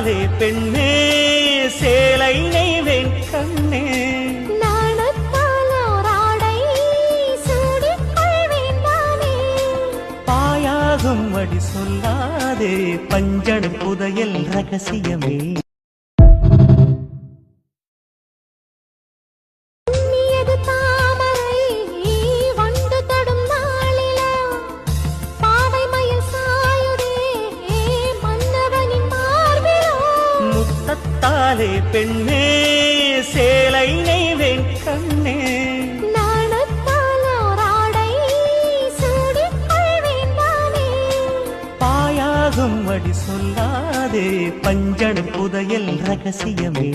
பெண்ணே சேலை நெய்வேன் கண்ணே நானே. பாயாகும் வழி சொல்லாதே பஞ்சண புதையல் ரகசியமே முத்தத்தாலே பெண்ணே சேலை நெய்வேன் கண்ணே. பாயாகும் வழி சொல்லாதே பஞ்சண புதையல் ரகசியமே